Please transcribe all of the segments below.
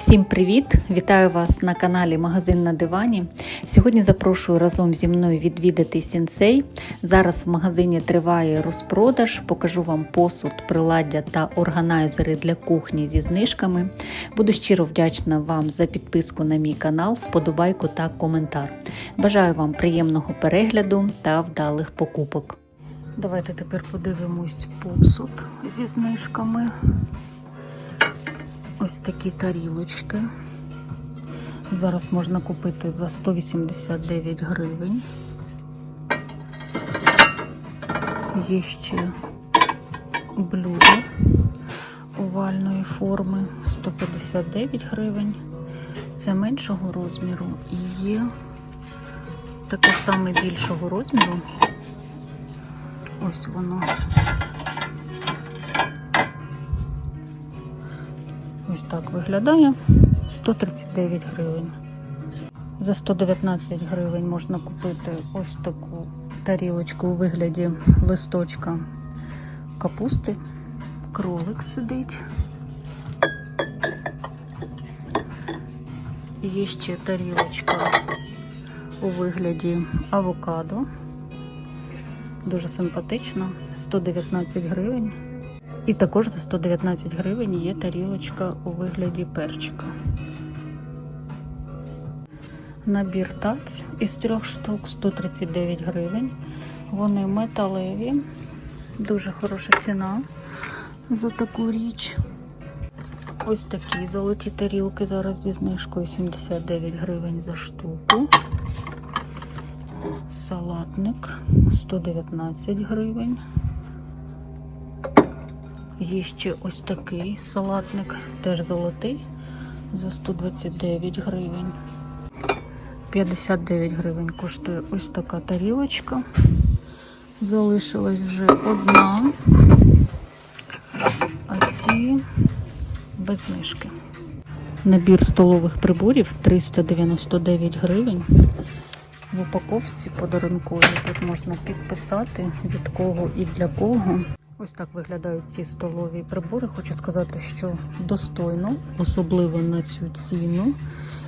Всім привіт! Вітаю вас на каналі Магазин на дивані. Сьогодні запрошую разом зі мною відвідати сінсей. Зараз в магазині триває розпродаж. Покажу вам посуд, приладдя та органайзери для кухні зі знижками. Буду щиро вдячна вам за підписку на мій канал, вподобайку та коментар. Бажаю вам приємного перегляду та вдалих покупок. Давайте тепер подивимось посуд зі знижками. Ось такі тарілочки. Зараз можна купити за 189 гривень. Є ще блюдо овальної форми 159 гривень. Це меншого розміру і є таке саме більшого розміру. Ось воно. Так виглядає 139 гривень. За 119 гривень можна купити ось таку тарілочку у вигляді листочка капусти. Кролик сидить. Є ще тарілочка у вигляді авокадо. Дуже симпатична, 119 гривень. І також за 119 гривень є тарілочка у вигляді перчика. Набір тац із трьох штук 139 гривень. Вони металеві, дуже хороша ціна за таку річ. Ось такі золоті тарілки зараз зі знижкою 79 гривень за штуку. Салатник 119 гривень. Є ще ось такий салатник, теж золотий, за 129 гривень. 59 гривень коштує ось така тарілочка. Залишилась вже одна, а ці без знижки. Набір столових приборів 399 гривень. В упаковці подарункові тут можна підписати від кого і для кого. Ось так виглядають ці столові прибори. Хочу сказати, що достойно, особливо на цю ціну.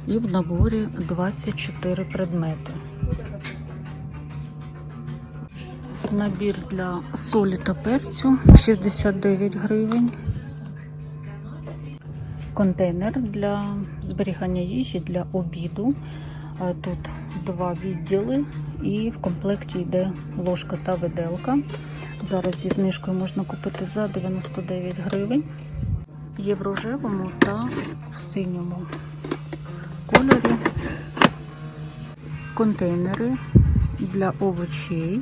І в наборі 24 предмети. Набір для солі та перцю 69 гривень. Контейнер для зберігання їжі для обіду. Тут два відділи, і в комплекті йде ложка та виделка. Зараз зі знижкою можна купити за 99 гривень. Є в рожевому та в синьому кольорі. Контейнери для овочей.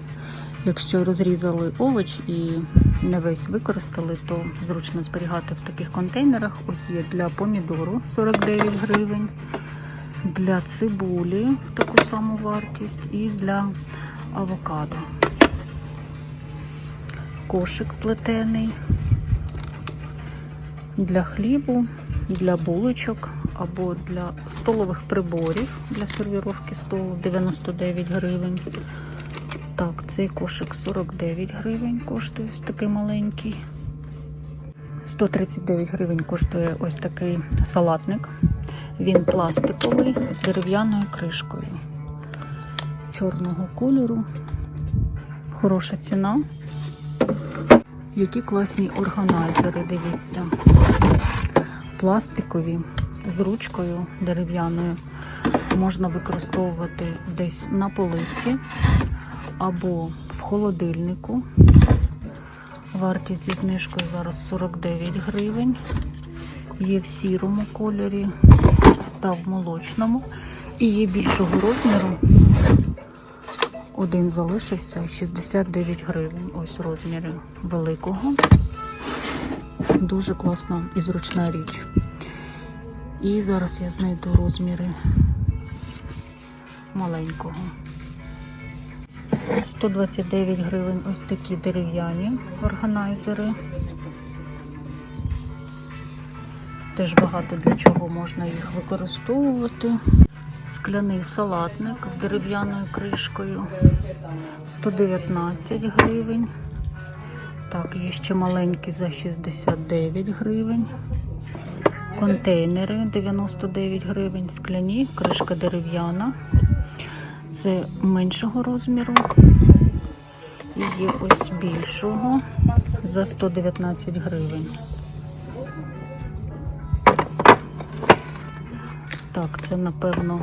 Якщо розрізали овоч і не весь використали, то зручно зберігати в таких контейнерах. Ось є для помідору 49 гривень, для цибулі таку саму вартість і для авокадо кошик плетений для хлібу, для булочок або для столових приборів для сервіровки столу 99 гривень. Так, цей кошик 49 гривень коштує ось такий маленький. 139 гривень коштує ось такий салатник. Він пластиковий з дерев'яною кришкою. Чорного кольору. Хороша ціна. Які класні органайзери, дивіться. Пластикові з ручкою дерев'яною можна використовувати десь на полиці або в холодильнику. Вартість зі знижкою зараз 49 гривень. Є в сірому кольорі та в молочному. І є більшого розміру. Один залишився 69 гривень. Ось розміри великого. Дуже класна і зручна річ. І зараз я знайду розміри маленького. 129 гривень ось такі дерев'яні органайзери. Теж багато для чого можна їх використовувати. Скляний салатник з дерев'яною кришкою 119 гривень. Так, є ще маленький за 69 гривень. Контейнери 99 гривень, скляні, кришка дерев'яна. Це меншого розміру. І є ось більшого за 119 гривень. Так, це напевно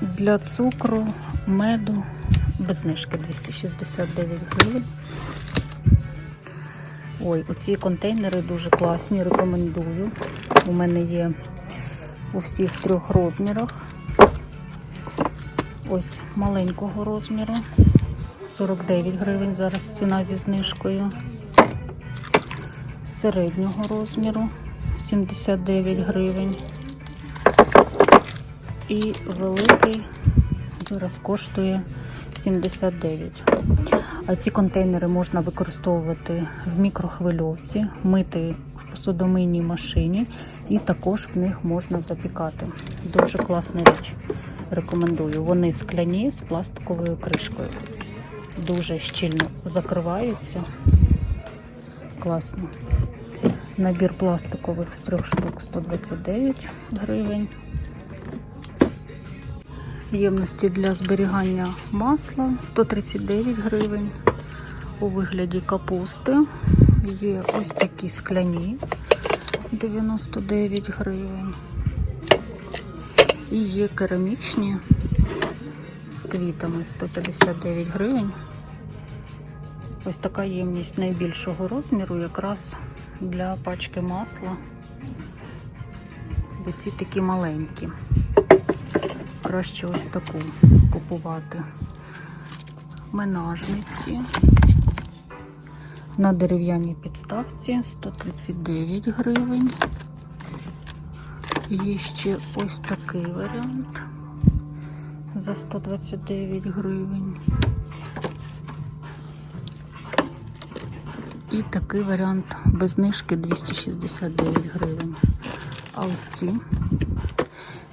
для цукру, меду, без знижки 269 гривень. Ой, оці контейнери дуже класні, рекомендую. У мене є у всіх трьох розмірах. Ось маленького розміру. 49 гривень зараз ціна зі знижкою. Середнього розміру 79 гривень. І великий зараз коштує 79. А ці контейнери можна використовувати в мікрохвильовці, мити в посудомийній машині, і також в них можна запікати. Дуже класна річ. Рекомендую. Вони скляні з пластиковою кришкою. Дуже щільно закриваються. Класно. Набір пластикових з трьох штук 129 гривень. Ємності для зберігання масла 139 гривень. У вигляді капусти. Є ось такі скляні 99 гривень. І є керамічні з квітами 159 гривень. Ось така ємність найбільшого розміру, якраз для пачки масла. Бо ці такі маленькі. Краще ось таку купувати. Менажниці. На дерев'яній підставці 139 гривень. Є ще ось такий варіант за 129 гривень. І такий варіант без знижки 269 гривень. А ось ці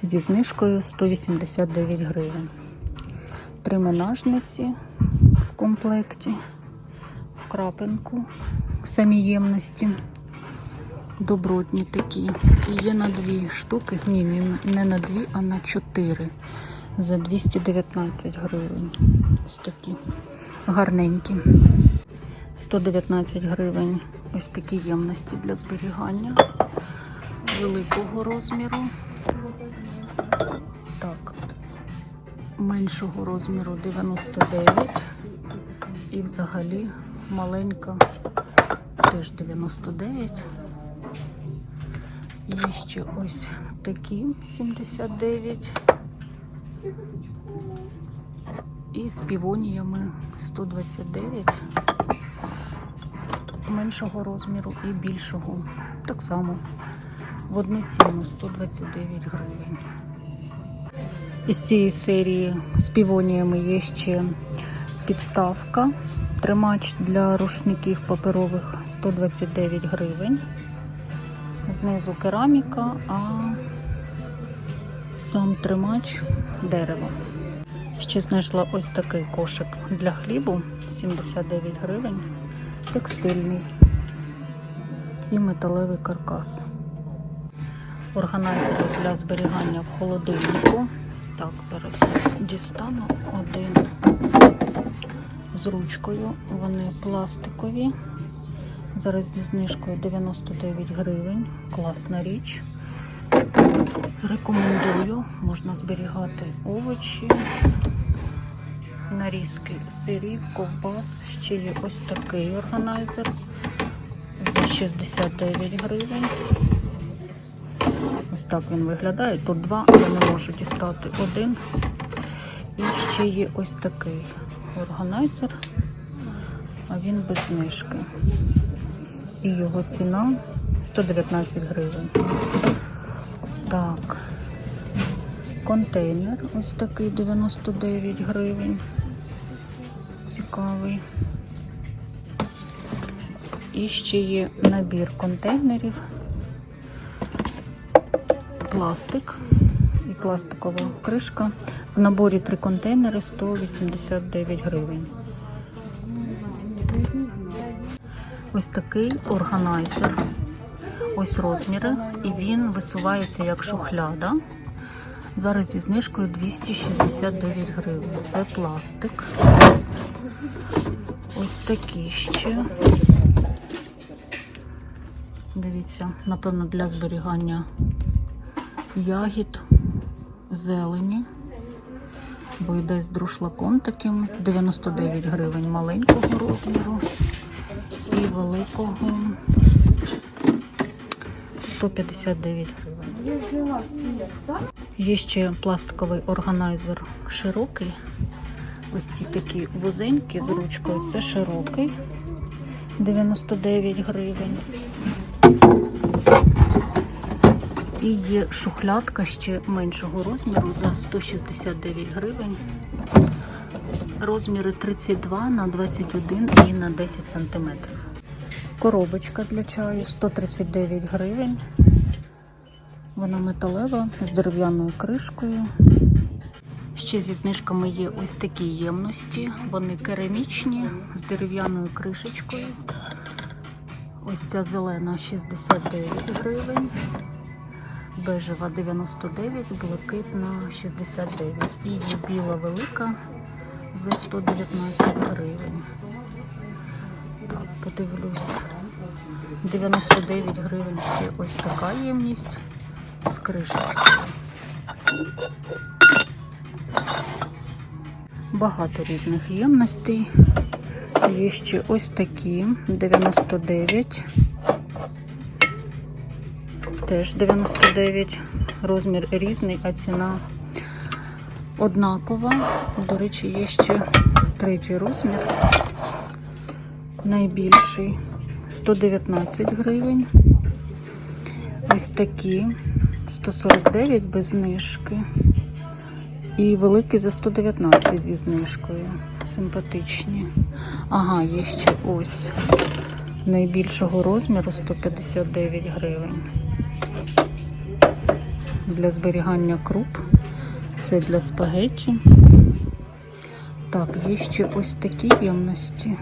зі знижкою 189 гривень. Три менажниці в комплекті, в крапинку, в ємності. Добротні такі. І є на дві штуки. Ні, не на дві, а на чотири. За 219 гривень. Ось такі гарненькі. 119 гривень. Ось такі ємності для зберігання великого розміру. Так, меншого розміру 99. І взагалі маленька теж 99. Є ще ось такі 79. І з півоніями 129. Меншого розміру і більшого. Так само в одну ціну 129 гривень. Із цієї серії з півоніями є ще підставка. Тримач для рушників паперових 129 гривень. Знизу кераміка, а сам тримач дерево. Ще знайшла ось такий кошик для хлібу 79 гривень, текстильний і металевий каркас. Органайзери для зберігання в холодильнику. Так, зараз дістану один з ручкою. Вони пластикові. Зараз зі знижкою 99 гривень. Класна річ. Рекомендую, можна зберігати овочі, нарізки сирів, ковбас. Ще є ось такий органайзер за 69 гривень. Ось так він виглядає. Тут два, я не можу дістати один. І ще є ось такий органайзер, а він без знижки. І його ціна 119 гривень. Так, контейнер ось такий 99 гривень. Цікавий. І ще є набір контейнерів, пластик і пластикова кришка. В наборі три контейнери 189 гривень. Ось такий органайзер. Ось розміри, і він висувається як шухляда. Зараз зі знижкою 269 гривень. Це пластик. Ось такі ще. Дивіться, напевно, для зберігання ягід, зелені. Бо йде з друшлаком таким 99 гривень маленького розміру і великого 159 гривень. Є ще пластиковий органайзер широкий. Ось ці такі вузенькі з ручкою. Це широкий 99 гривень. І є шухлядка ще меншого розміру за 169 гривень. Розміри 32 на 21 і на 10 сантиметрів. Коробочка для чаю 139 гривень. Вона металева з дерев'яною кришкою. Ще зі знижками є ось такі ємності. Вони керамічні з дерев'яною кришечкою. Ось ця зелена 69 гривень, бежева 99, блакитна 69 і біла велика за 119 гривень. Так, подивлюсь. 99 гривень ще ось така ємність з кришечкою. Багато різних ємностей. Є ще ось такі 99. Теж 99. Розмір різний, а ціна однакова. До речі, є ще третій розмір. Найбільший 119 гривень. Ось такі 149 без знижки. І великий за 119 зі знижкою. Симпатичні. Ага, є ще ось найбільшого розміру 159 гривень. Для зберігання круп. Це для спагетті. Так, є ще ось такі ємності.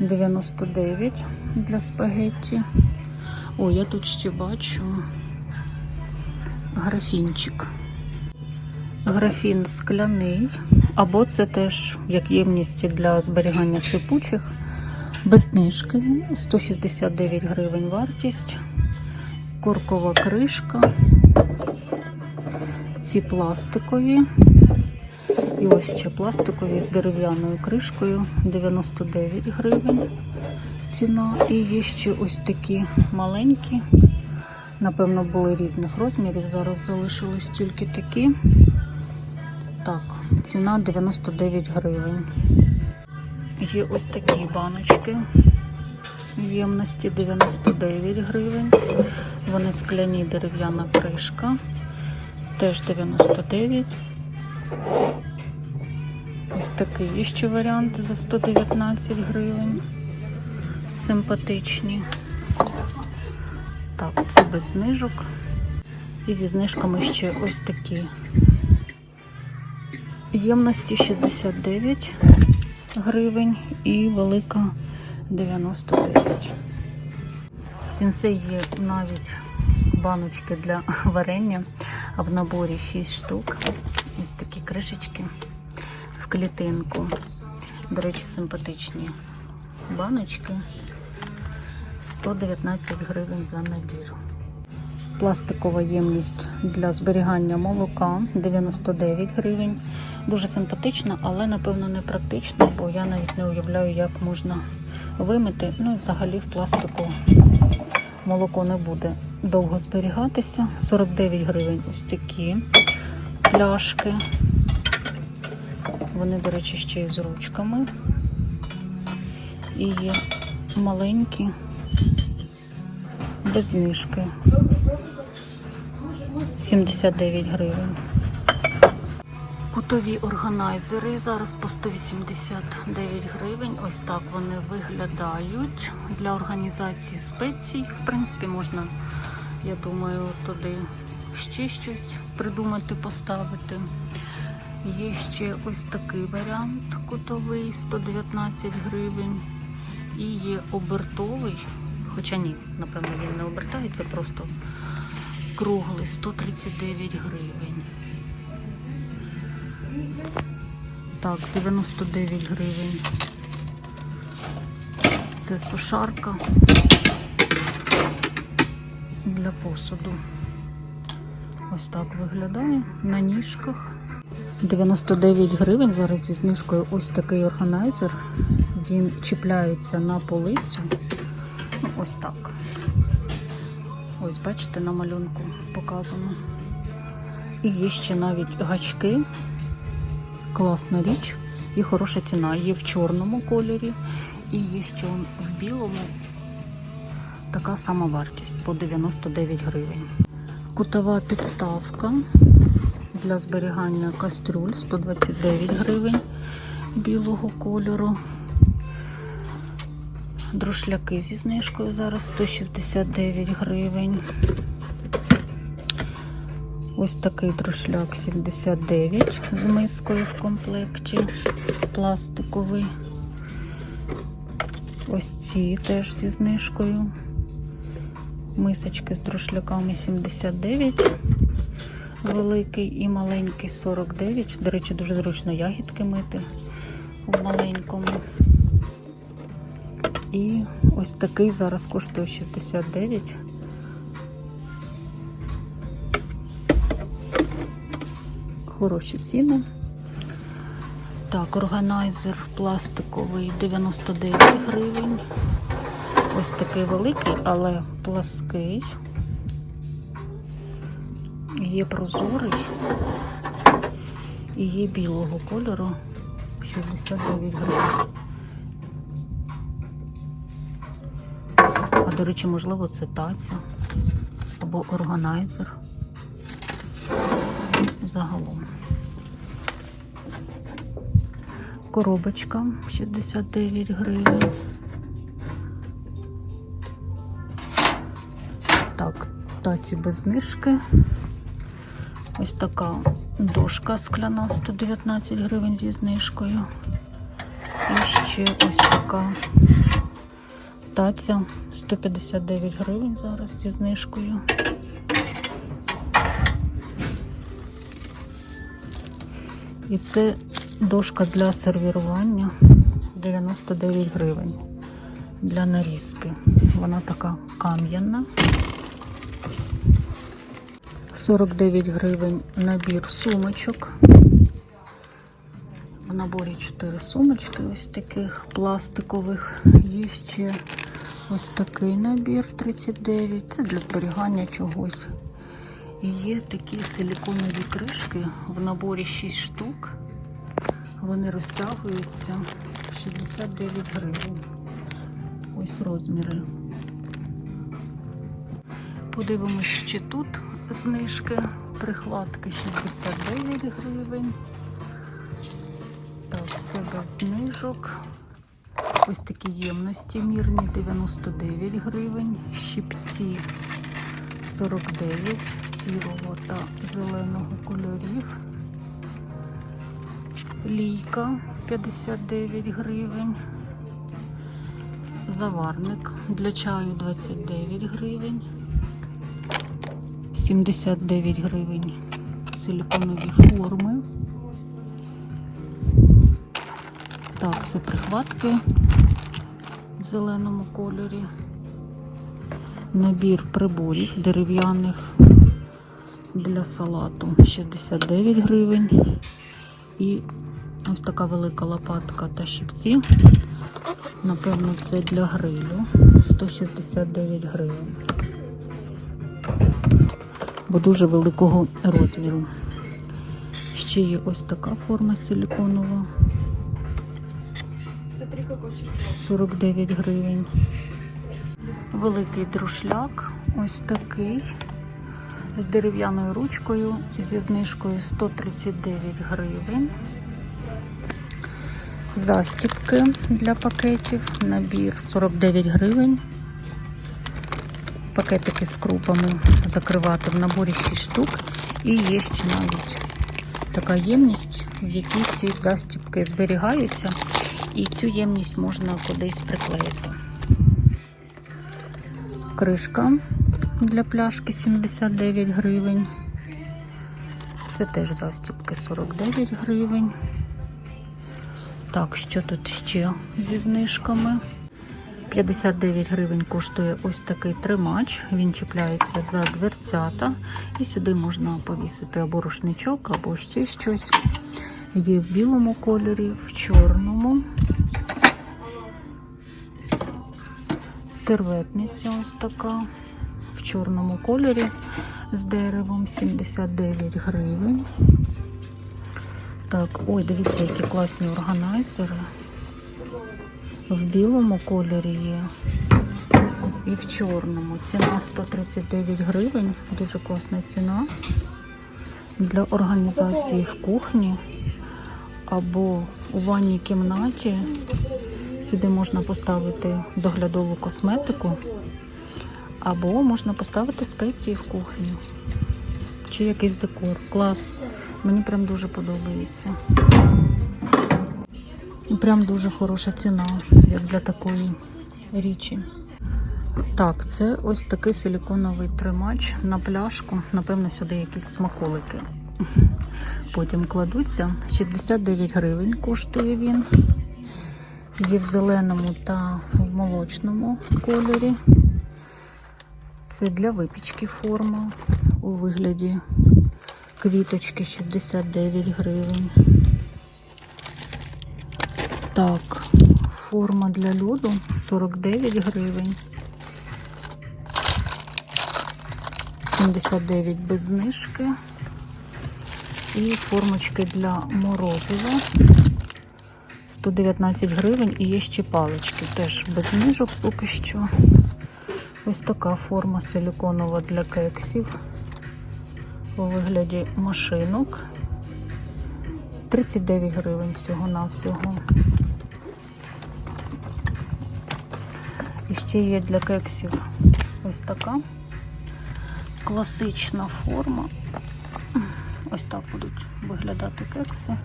99 для спагетті. О, я тут ще бачу графінчик. Графін скляний, або це теж як ємність для зберігання сипучих. Без знижки 169 гривень вартість, куркова кришка, ці пластикові. І ось ще пластикові з дерев'яною кришкою 99 гривень ціна. І є ще ось такі маленькі. Напевно, були різних розмірів. Зараз залишились тільки такі. Так, ціна 99 гривень. Є ось такі баночки. Ємності 99 гривень. Вони скляні дерев'яна кришка. Теж 99. Ось такий ще варіант за 119 гривень. Симпатичні. Так, це без знижок. І зі знижками ще ось такі. Ємності 69 гривень і велика 99. В є навіть баночки для варення, а в наборі 6 штук. Ось такі кришечки в клітинку. До речі, симпатичні баночки. 119 гривень за набір. Пластикова ємність для зберігання молока 99 гривень. Дуже симпатична, але напевно не практична, бо я навіть не уявляю, як можна вимити. Ну і взагалі в пластику молоко не буде довго зберігатися. 49 гривень ось такі пляшки. Вони, до речі, ще й з ручками. І є маленькі, без знижки. 79 гривень. Кутові органайзери зараз по 189 гривень. Ось так вони виглядають для організації спецій. В принципі, можна, я думаю, туди ще щось придумати, поставити. Є ще ось такий варіант кутовий 119 гривень. І є обертовий, хоча ні, напевно, він не обертається, просто круглий 139 гривень. Так, 99 гривень. Це сушарка для посуду. Ось так виглядає на ніжках. 99 гривень зараз зі знижкою ось такий органайзер. Він чіпляється на полицю. Ну, ось так. Ось, бачите, на малюнку показано. І є ще навіть гачки. Класна річ і хороша ціна. Є в чорному кольорі і є ще в білому. Така сама вартість по 99 гривень. Кутова підставка для зберігання кастрюль 129 гривень білого кольору. Друшляки зі знижкою зараз 169 гривень. Ось такий друшляк 79 з мискою в комплекті, пластиковий. Ось ці теж зі знижкою. Мисочки з друшляками 79, великий і маленький 49. До речі, дуже зручно ягідки мити в маленькому. І ось такий зараз коштує 69. Хороші ціни. Так, органайзер пластиковий 99 гривень. Ось такий великий, але плаский. Є прозорий і є білого кольору 69 гривень. А до речі, можливо, це таця або органайзер. Загалом. Коробочка 69 гривень. Так, таці без знижки. Ось така дошка скляна 119 гривень зі знижкою. І ще ось така таця 159 гривень зараз зі знижкою. І це дошка для сервірування 99 гривень для нарізки. Вона така кам'яна. 49 гривень набір сумочок. В наборі 4 сумочки, ось таких пластикових. Є ще ось такий набір 39. Це для зберігання чогось. І є такі силіконові кришки в наборі 6 штук. Вони розтягуються 69 гривень. Ось розміри. Подивимось, чи тут знижки. Прихватки 69 гривень. Так, це без знижок. Ось такі ємності мірні 99 гривень. Щипці 49 сірого та зеленого кольорів. Лійка 59 гривень. Заварник для чаю 29 гривень. 79 гривень. Силіконові форми. Так, це прихватки в зеленому кольорі. Набір приборів дерев'яних для салату 69 гривень. І ось така велика лопатка та щипці. Напевно, це для грилю 169 гривень. Бо дуже великого розміру. Ще є ось така форма силіконова. Це три 49 гривень. Великий друшляк, ось такий, з дерев'яною ручкою, зі знижкою 139 гривень. Застіпки для пакетів, набір 49 гривень. Пакетики з крупами закривати в наборі 6 штук. І є ще навіть така ємність, в якій ці застіпки зберігаються. І цю ємність можна кудись приклеїти. Кришка для пляшки 79 гривень. Це теж застібки 49 гривень. Так, що тут ще зі знижками? 59 гривень коштує ось такий тримач. Він чіпляється за дверцята. І сюди можна повісити або рушничок, або ще щось. Є в білому кольорі, в чорному. Серветниця ось така. Чорному кольорі з деревом 79 гривень. Так, ой, дивіться, які класні органайзери. В білому кольорі є. І в чорному. Ціна 139 гривень. Дуже класна ціна. Для організації в кухні або у ванній кімнаті. Сюди можна поставити доглядову косметику, або можна поставити спеції в кухню. Чи якийсь декор. Клас. Мені прям дуже подобається. Прям дуже хороша ціна, як для такої річі. Так, це ось такий силіконовий тримач на пляшку. Напевно, сюди якісь смаколики. Потім кладуться. 69 гривень коштує він. Є в зеленому та в молочному кольорі. Це для випічки форма у вигляді квіточки 69 гривень. Так, форма для льоду 49 гривень. 79 без знижки. І формочки для морозива 119 гривень і є ще палички. Теж без знижок поки що. Ось така форма силіконова для кексів у вигляді машинок. 39 гривень всього-навсього. І ще є для кексів ось така класична форма. Ось так будуть виглядати кекси.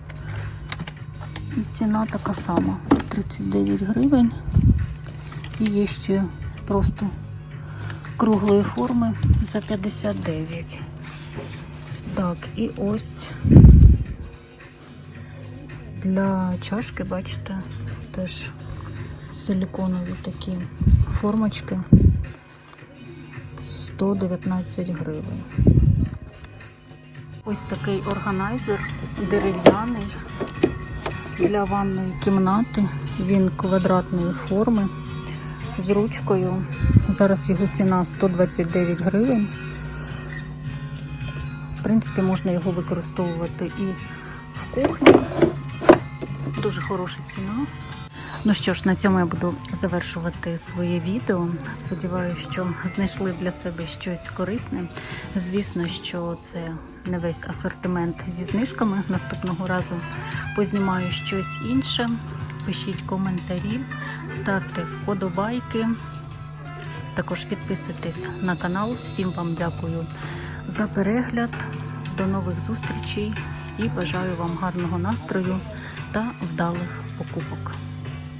І ціна така сама 39 гривень. І є ще просто круглої форми за 59. Так, і ось для чашки, бачите, теж силіконові такі формочки 119 гривень. Ось такий органайзер дерев'яний для ванної кімнати. Він квадратної форми з ручкою. Зараз його ціна 129 гривень. В принципі, можна його використовувати і в кухні. Дуже хороша ціна. Ну що ж, на цьому я буду завершувати своє відео. Сподіваюся, що знайшли для себе щось корисне. Звісно, що це не весь асортимент зі знижками. Наступного разу познімаю щось інше. Пишіть коментарі, ставте вподобайки. Також підписуйтесь на канал. Всім вам дякую за перегляд. До нових зустрічей і бажаю вам гарного настрою та вдалих покупок.